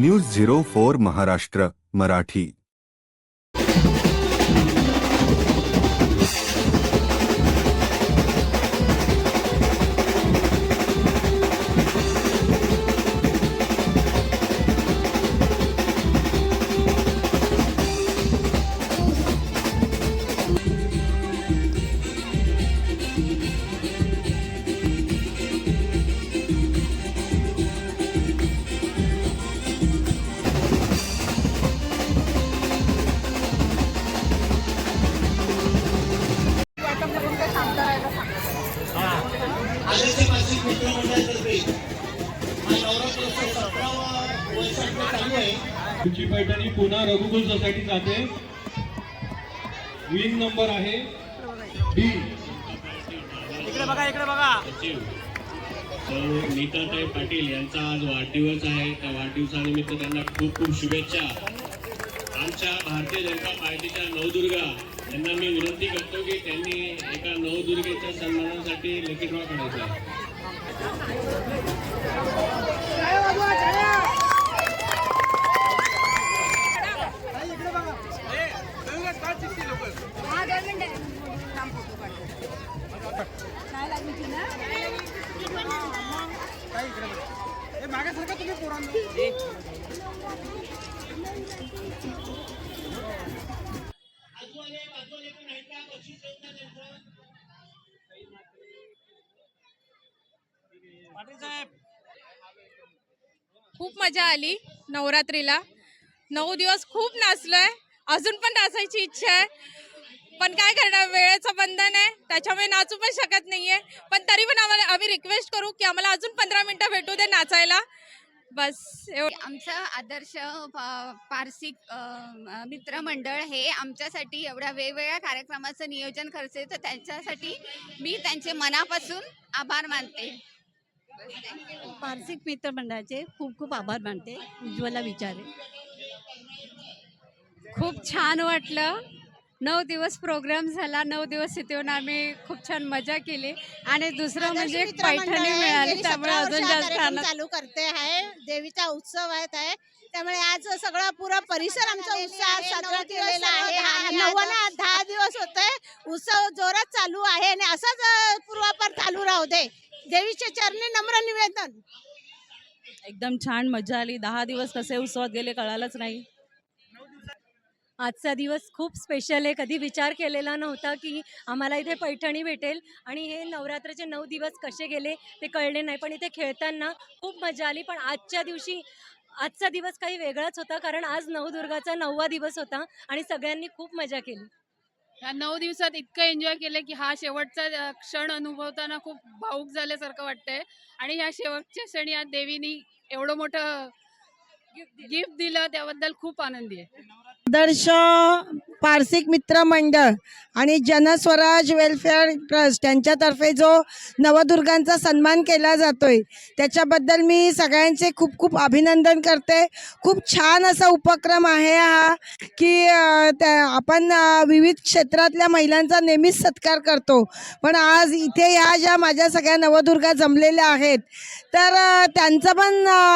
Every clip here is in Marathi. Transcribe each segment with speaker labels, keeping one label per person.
Speaker 1: News zero four Maharashtra Marathi.
Speaker 2: चालू आहे
Speaker 3: तुमची पैठणी पुन्हा रघुकुल सोसायटी जाते. विंग नंबर आहे डी
Speaker 4: सचिव. सौ नीताताई पाटील यांचा आज वाढदिवस आहे. त्या वाढदिवसानिमित्त त्यांना खूप खूप शुभेच्छा. आमच्या भारतीय जनता पार्टीच्या नवदुर्गा यांना मी विनंती करतो की त्यांनी एका नवदुर्गेच्या सन्मानासाठी लकी ड्रॉ करायचा आहे
Speaker 2: आजूबाजूला बाजूला पण आहेत का बक्षीस देऊ का त्यांचं
Speaker 5: खूप मजा आली नवरात्रीला. नऊ दिवस खूप नाचलोय. अजून पण नाचायची इच्छा आहे. पण काय करणार? वेळेचं बंधन आहे. त्याच्यामुळे नाचू पण शकत नाहीये. पण तरी पण आम्हाला आम्ही रिक्वेस्ट करू की आम्हाला अजून पंधरा मिनिटं भेटू दे नाचायला. बस एवढं
Speaker 6: आमचं आदर्श पारसिक मित्रमंडळ हे आमच्यासाठी एवढ्या वेगवेगळ्या कार्यक्रमाचं नियोजन करते. तर त्यांच्यासाठी मी त्यांचे मनापासून आभार मानते.
Speaker 7: पारसिक मित्रमंडळाचे खूप खूप आभार मानते. उज्ज्वला विचारे.
Speaker 5: खूप छान वाटलं. नऊ दिवस प्रोग्राम झाला नऊ दिवस इथे येऊन आम्ही खूप छान मजा केली. आणि दुसरं म्हणजे पैठणी मिळाली त्यामुळे अजून जास्त आनंद.
Speaker 8: चालू करते आहे. देवीचा उत्सव आहे आहे त्यामुळे आज सगळा पुरा परिसर आमचा उत्साहात साजरा केलेला आहे. नव्वदा दहा दिवस होते. उत्सव जोरात चालू आहे आणि असाच पूर्वापार चालू राहू दे. देवीच्या चरणी नम्र निवेदन.
Speaker 7: एकदम छान मजा आली. दहा दिवस कसे उत्सवात गेले कळालंच नाही. आजचा दिवस खूप स्पेशल आहे. कधी विचार केलेला नव्हता की आम्हाला इथे पैठणी भेटेल आणि हे नवरात्राचे नऊ दिवस कसे गेले ते कळले नाही. पण इथे खेळताना खूप मजा आली. पण आजच्या दिवशी आजचा दिवस काही वेगळाच होता कारण आज नवदुर्गाचा नववा दिवस होता आणि सगळ्यांनी खूप मजा केली.
Speaker 9: ह्या नऊ दिवसात इतकं एन्जॉय केलं की हा शेवटचा क्षण अनुभवताना खूप भाऊक झाल्यासारखं वाटतंय. आणि ह्या शेवटच्या क्षणी आज देवीनी एवढं मोठं गिफ्ट दिलं त्याबद्दल खूप आनंदी आहे.
Speaker 8: आदर्श पारसिक मित्र मंडळ आणि जनस्वराज वेलफेअर ट्रस्ट यांच्यातर्फे जो नवदुर्गांचा सन्मान केला जातोय त्याच्याबद्दल मी सगळ्यांचे खूप खूप अभिनंदन करते. खूप छान असा उपक्रम आहे हा. की त्या आपण विविध क्षेत्रातल्या महिलांचा नेहमीच सत्कार करतो. पण आज इथे ह्या ज्या माझ्या सगळ्या नवदुर्गा जमलेल्या आहेत तर त्यांचा पण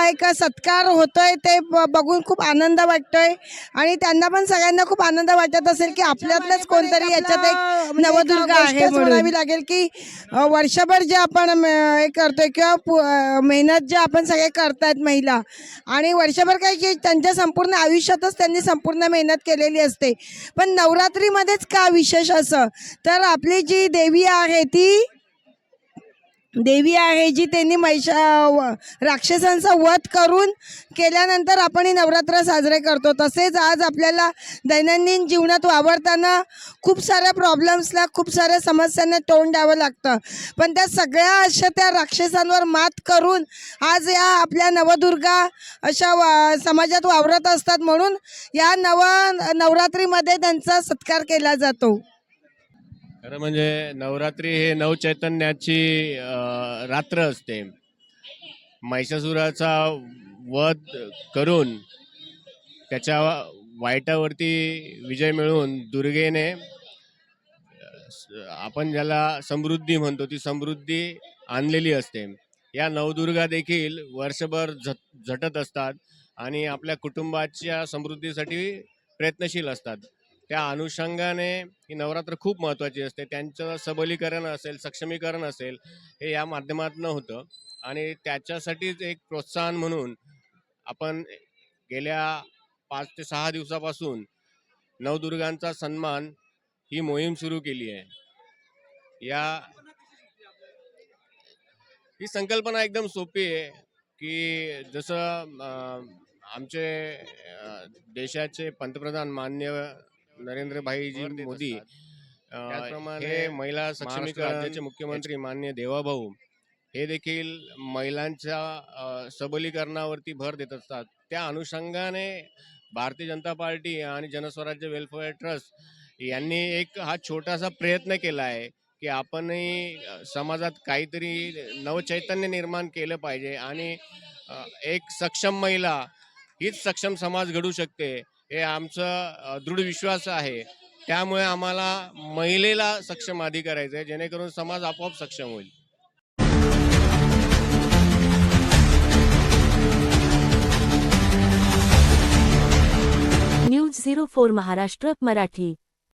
Speaker 8: एक सत्कार होतोय ते ब- बघून खूप आनंद वाटतोय. आणि त्यांना पण सगळ्यांना खूप आनंद वाटत असेल की आपल्यातलंच कोणतरी याच्यात एक नवदुर्गा आहे म्हणावी लागेल की वर्षभर जे आपण हे करतोय किंवा मेहनत जे आपण सगळे करतायत महिला आणि वर्षभर काय की त्यांच्या संपूर्ण आयुष्यातच त्यांनी संपूर्ण मेहनत केलेली असते. पण नवरात्रीमध्येच का विशेष असं? तर आपली जी देवी आहे ती देवी आहे जी त्यांनी महिषा व- राक्षसांचा वध करून केल्यानंतर आपण ही नवरात्र साजरे करतो. तसेच आज आपल्याला दैनंदिन जीवनात वावरताना खूप साऱ्या प्रॉब्लेम्सला खूप साऱ्या समस्यांना तोंड द्यावं लागतं. पण त्या सगळ्या अशा त्या राक्षसांवर मात करून आज या आपल्या नवदुर्गा अशा वा समाजात वावरत असतात म्हणून या नव नवरात्रीमध्ये त्यांचा सत्कार केला जातो.
Speaker 4: खरं म्हणजे नवरात्री हे नवचैतन्याची रात्र असते. महिषासुराचा वध करून त्याच्या वाईटावरती विजय मिळवून दुर्गेने आपण ज्याला समृद्धी म्हणतो ती समृद्धी आणलेली असते. या नवदुर्गा देखील वर्षभर झट झटत असतात आणि आपल्या कुटुंबाच्या समृद्धीसाठी प्रयत्नशील असतात. त्या अनुषंगाने ही नवरात्र खूप महत्त्वाची असते. त्यांचं सबलीकरण असेल सक्षमीकरण असेल हे या माध्यमातून होतं. आणि त्याच्यासाठीच एक प्रोत्साहन म्हणून आपण गेल्या पाच ते सहा दिवसापासून नवदुर्गांचा सन्मान ही मोहीम सुरू केली आहे. या ही संकल्पना एकदम सोपी आहे की जसं आमचे देशाचे पंतप्रधान मान्य नरेंद्रभाईजी मोदी त्याचप्रमाणे हे महिला सक्षमीकरण राज्याचे मुख्यमंत्री मान्य देवाभाऊ हे देखील महिलांच्या सबलीकरणावरती भर देत असतात. त्या अनुषंगाने भारतीय जनता पार्टी आणि जनस्वराज्य वेलफेअर ट्रस्ट यांनी एक हा छोटासा प्रयत्न केला आहे की आपणही समाजात काहीतरी नवचैतन्य निर्माण केलं पाहिजे आणि एक सक्षम महिला हीच सक्षम समाज घडू शकते. हे आमचं दृढ विश्वास आहे. त्यामुळे आम्हाला महिलेला सक्षम आधी करायचं आहे जेणेकरून समाज आपोआप सक्षम होईल.
Speaker 10: News zero four Maharashtra Marathi.